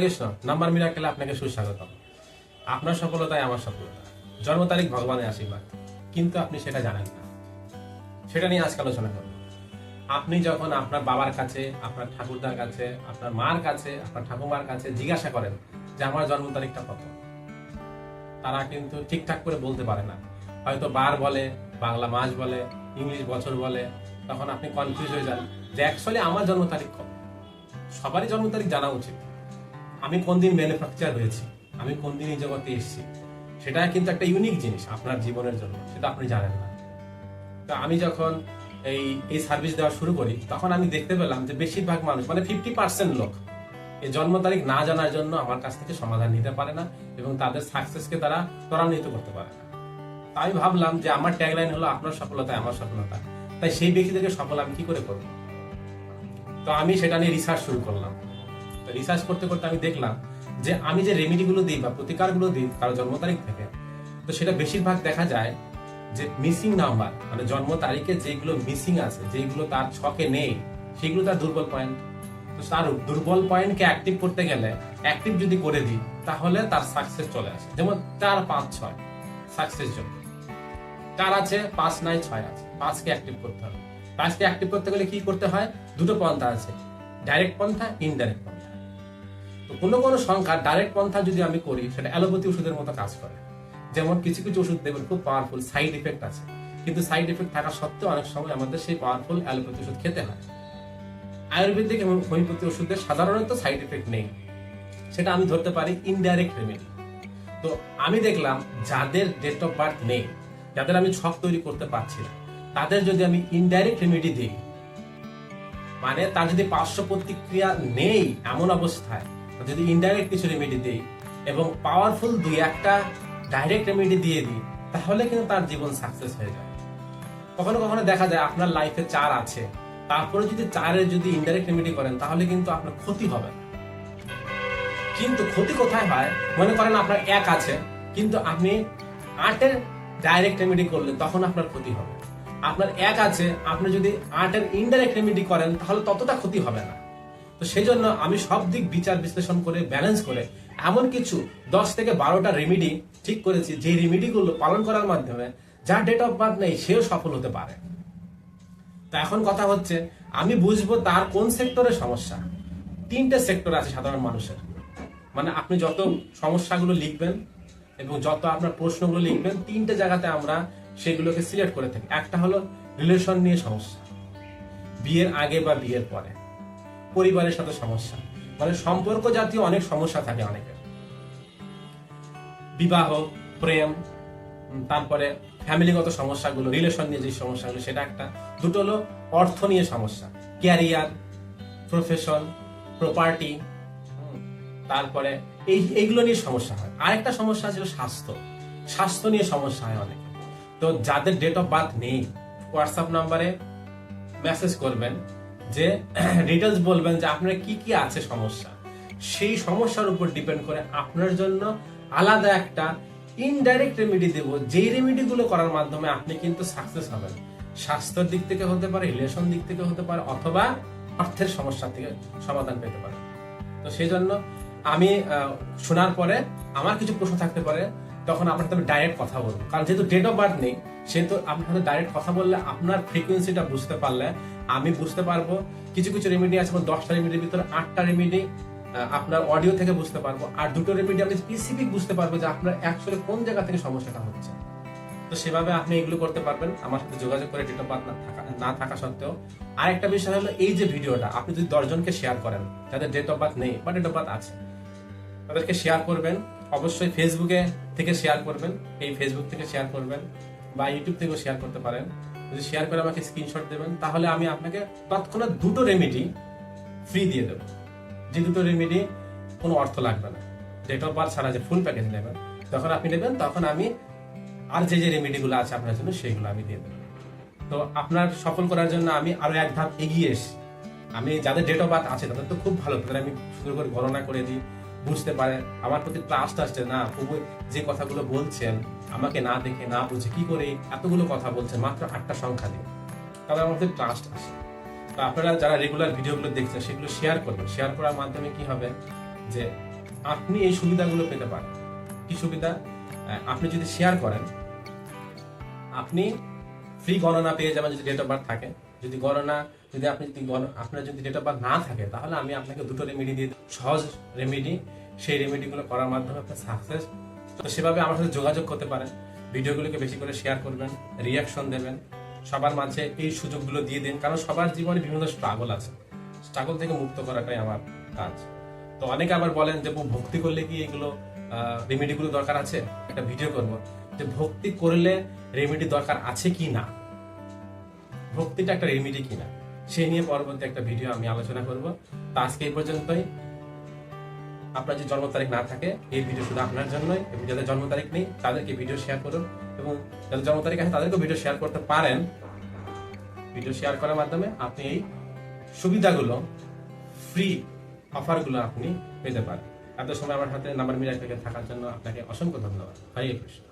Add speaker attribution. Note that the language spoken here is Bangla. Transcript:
Speaker 1: কৃষ্ণ, নাম্বার মিরাকেলে আপনাকে সুস্বাগতম। আপনার সফলতাই আমার সফলতা। জন্ম তারিখ ভগবানের আশীর্বাদ। কিন্তু আপনি সেটা জানেন না। সেটা নিয়ে আজকে আলোচনা করব। আপনি যখন আপনার বাবার কাছে, আপনার ঠাকুরদার কাছে, আপনার মার কাছে, আপনার ঠাকুমার কাছে জিজ্ঞাসা করেন যে, আমার জন্ম তারিখটা কত? তারা কিন্তু ঠিকঠাক করে বলতে পারে না। হয়তো বার বলে, বাংলা মাস বলে, ইংলিশ বছর বলে, তখন আপনি কনফিউজ হয়ে যান যে অ্যাকচুয়ালি আমার জন্ম তারিখ কত? সবারই জন্ম তারিখ জানা উচিত। আমি কোন দিন ম্যানুফ্যাকচার হয়েছি, আমি কোন দিন এই জগতে এসেছি, সেটা কিন্তু একটা ইউনিক জিনিস আপনার জীবনের জন্য, সেটা আপনি জানেন না। তো আমি যখন এই এই সার্ভিস দেওয়া শুরু করি, তখন আমি দেখতে পেলাম যে বেশিরভাগ মানুষ মানে ফিফটি পার্সেন্ট লোক এই জন্ম তারিখ না জানার জন্য আমার কাছ থেকে সমাধান নিতে পারে না এবং তাদের সাকসেসকে তারা ত্বরান্বিত করতে পারে না। তাই ভাবলাম যে আমার ট্যাগলাইন হলো, আপনার সফলতা আমার সফলতা। তাই সেই ব্যক্তিদেরকে সফল আমি কি করে করব? তো আমি সেটা নিয়ে রিসার্চ শুরু করলাম। রিসার্চ করতে করতে আমি দেখলাম যে আমি যে রেমিডিগুলো দিই বা প্রতিকারগুলো দিই তার জন্ম তারিখ থেকে, তো সেটা বেশিরভাগ দেখা যায় যে মিসিং নাম্বার মানে জন্ম তারিখে যেগুলো মিসিং আছে, যেগুলো তার ছকে নেই, সেগুলো তার দুর্বল পয়েন্ট তো তার দুর্বল পয়েন্টকে অ্যাক্টিভ করতে গেলে অ্যাক্টিভ যদি করে দিই, তাহলে তার সাকসেস চলে আসে। যেমন চার, পাঁচ, ছয় সাকসেস জন্য। চার আছে, পাঁচ নাই, ছয় আছে। পাঁচকে অ্যাক্টিভ করতে হবে। পাঁচকে অ্যাক্টিভ করতে গেলে কি করতে হয়? দুটো পন্থা আছে। ডাইরেক্ট পন্থা ইনডাইরেক্ট পন্থা। কোনো কোনো সংখ্যা ডাইরেক্ট পন্থা যদি আমি করি, সেটা অ্যালোপ্যাথি ওষুধের মতো কাজ করে। যেমন কিছু কিছু ওষুধ দেখবেন খুব পাওয়ারফুল সাইড ইফেক্ট আছে। কিন্তু সাইড ইফেক্ট থাকা সত্ত্বেও অনেক সময় আমাদের সেই পাওয়ারফুল অ্যালোপ্যাথি ওষুধ খেতে হয়। আয়ুর্বেদিক এবং হোমিওপ্যাথি ওষুধের সাধারণত সাইড ইফেক্ট নেই। সেটা আমি ধরতে পারি ইনডাইরেক্ট রেমেডি তো আমি দেখলাম যাদের ডেট অফ বার্থ নেই, যাদের আমি ছক তৈরি করতে পারছি না, তাদের যদি আমি ইনডাইরেক্ট রেমেডি দিই মানে তার যদি পার্শ্ব প্রতিক্রিয়া নেই এমন অবস্থায় যদি ইনডাইরেক্ট কিছু রেমেডি দিই এবং পাওয়ারফুল দুই একটা ডাইরেক্ট রেমেডি দিয়ে দিই, তাহলে কিন্তু তার জীবন সাকসেস হয়ে যায়। কখনো কখনো দেখা যায় আপনার লাইফে চার আছে, তারপরে যদি চারের যদি ইনডাইরেক্ট রেমেডি করেন, তাহলে কিন্তু আপনার ক্ষতি হবে কিন্তু ক্ষতি কোথায় হয়? মনে করেন আপনার এক আছে, কিন্তু আপনি আটের ডাইরেক্ট রেমেডি করলেন, তখন আপনার ক্ষতি হবে। আপনার এক আছে, আপনি যদি আটের ইনডাইরেক্ট রেমেডি করেন, তাহলে ততটা ক্ষতি হবে না। তো সেই জন্য আমি সব দিক বিচার বিশ্লেষণ করে ব্যালেন্স করে এমন কিছু দশ থেকে বারোটা রেমেডি ঠিক করেছি যে রেমেডিগুলো পালন করার মাধ্যমে যার ডেট অফ বার্থ নেই সেও সফল হতে পারে। তো এখন কথা হচ্ছে, আমি বুঝব তার কোন সেক্টরের সমস্যা? তিনটে সেক্টর আছে সাধারণ মানুষের। মানে আপনি যত সমস্যাগুলো লিখবেন এবং যত আপনার প্রশ্নগুলো লিখবেন, তিনটে জায়গাতে আমরা সেগুলোকে সিলেক্ট করে থাকি। একটা হলো রিলেশন নিয়ে সমস্যা, বিয়ের আগে বা বিয়ের পরে। পরিবারের সাথে সমস্যা। মানে সম্পর্ক জাতীয় অনেক সমস্যা থাকে অনেকের। বিবাহ, প্রেম তারপরে ফ্যামিলিগত সমস্যাগুলো রিলেশন নিয়ে যে সমস্যাগুলো, সেটা একটা। দুটো হলো অর্থ নিয়ে সমস্যা। ক্যারিয়ার প্রফেশন প্রপার্টি তারপরে এই, এইগুলো নিয়ে সমস্যা হয়। আরেকটা সমস্যা ছিল স্বাস্থ্য। স্বাস্থ্য নিয়ে সমস্যা হয় অনেক। তো যাদের ডেট অফ বার্থ নেই হোয়াটসঅ্যাপ নাম্বারে মেসেজ করবেন। যে ডিটেলস বলবেন যে আপনার কি কি আছে সমস্যা। সেই সমস্যার উপর ডিপেন্ড করে আপনার জন্য আলাদা একটা ইনডাইরেক্ট রেমেডি দেব। যেই রেমেডি গুলো করার মাধ্যমে আপনি কিন্তু সাকসেস হবেন। স্বাস্থ্যের দিক থেকে হতে পারে রিলেশন দিক থেকে হতে পারে, অথবা অর্থের সমস্যা থেকে সমাধান পেতে পারে। তো সেই জন্য আমি শোনার পরে আমার কিছু প্রশ্ন থাকতে পারে। তখন আপনার সাথে ডাইরেক্ট কথা বলব। কারণ যেহেতু ডেট অফ বার্থ নেই, সেহেতু আপনার ডাইরেক্ট কথা বললে আপনার ফ্রিকোয়েন্সিটা বুঝতে পারলে আমি বুঝতে পারব, কিছু কিছু রেমেডি আছে দশটা রেমেডির ভিতরে আটটা রেমেডি আপনার অডিও থেকে বুঝতে পারব, আর দুটো রেমেডি আমি স্পেসিফিক বুঝতে পারব যে আপনার অ্যাকচুয়ালি কোন জায়গা থেকে সমস্যাটা হচ্ছে। তো সেভাবে আপনি এগুলো করতে পারবেন। আমার সাথে যোগাযোগ করে ডেট অফ বার্থ না থাকা না থাকা সত্ত্বেও। আর একটা বিষয় হলো এই যে ভিডিওটা, আপনি যদি দশজনকে শেয়ার করেন, যাদের ডেট অফ বার্থ নেই, বা ডেট অফ বার্থ আছে, তাদেরকে শেয়ার করবেন। অবশ্যই ফেসবুকে থেকে শেয়ার করবেন, এই ফেসবুক থেকে শেয়ার করবেন বা ইউটিউব থেকেও শেয়ার করতে পারেন। যদি শেয়ার করে আমাকে স্ক্রিনশট দেবেন, তাহলে আমি আপনাকে তৎক্ষণাৎ দুটো রেমেডি ফ্রি দিয়ে দেবো। যে দুটো রেমেডি কোনো অর্থ লাগবে না। ডেট অফ বার্থ ছাড়া যে ফুল প্যাকেজ নেবেন তখন আপনি নেবেন, তখন আমি আর যে যে রেমেডিগুলো আছে আপনার জন্য, সেইগুলো আমি দিয়ে দেবো। তো আপনার সফল করার জন্য আমি আরও এক ধাপ এগিয়ে এসেছি। আমি যাদের ডেট অফ বার্থ আছে, তাদের তো খুব ভালো, তাদের আমি সুন্দর করে গণনা করে দিই। বুঝতে পারে, আমার প্রতি ট্রাস্ট আসছে না, প্রভু যে কথাগুলো বলছেন, আমাকে না দেখে, না বুঝে, কি করে এতগুলো কথা বলছেন, মাত্র আটটা সংখ্যা দিয়ে তাদের আমার প্রতি ট্রাস্ট আসে। তো আপনারা যারা রেগুলার ভিডিওগুলো দেখছেন, সেগুলো শেয়ার করবেন। শেয়ার করার মাধ্যমে কি হবে? যে আপনি এই সুবিধাগুলো পেতে পারেন। কি সুবিধা? আপনি যদি শেয়ার করেন, আপনি ফ্রি গণনা পেয়ে যাবেন যদি ডেট অফ বার্থ থাকে। যদি গণনা যদি আপনি যদি আপনার যদি ডেট অফ বার্থ না থাকে, তাহলে আমি আপনাকে দুটো রেমেডি দিয়ে। সহজ রেমেডি সেই রেমেডিগুলো করার মাধ্যমে আপনি সাকসেস তো সেভাবে আমার সাথে যোগাযোগ করতে পারেন ভিডিওগুলোকে বেশি করে শেয়ার করবেন রিয়াকশন দেবেন। সবার মাঝে এই সুযোগগুলো দিয়ে দিন, কারণ সবার জীবনে বিভিন্ন স্ট্রাগল আছে। স্ট্রাগল থেকে মুক্ত করাটাই আমার কাজ। তো অনেকে আবার বলেন যে ভক্তি করলে কি এগুলো রেমেডিগুলো দরকার আছে? একটা ভিডিও করব। যে ভক্তি করলে রেমেডি দরকার আছে কি না? ভক্তিটা একটা রেমিডি কিনা সেই নিয়ে পরবর্তী একটা ভিডিও আমি আলোচনা করব। তো আজকে এই পর্যন্তই। আপনার যে জন্ম তারিখ না থাকে, এই ভিডিও শুধু আপনার জন্যই। এবং যাদের জন্ম তারিখ নেই, তাদেরকে ভিডিও শেয়ার করুন। এবং যাদের জন্ম তারিখ আছে, তাদেরকেও ভিডিও শেয়ার করতে পারেন। ভিডিও শেয়ার করার মাধ্যমে আপনি এই সুবিধাগুলো ফ্রি অফারগুলো আপনি পেতে পারেন। এত সময় আমার হাতে নাম্বার মিলাই থাকার জন্য আপনাকে অসংখ্য ধন্যবাদ। হরে কৃষ্ণ।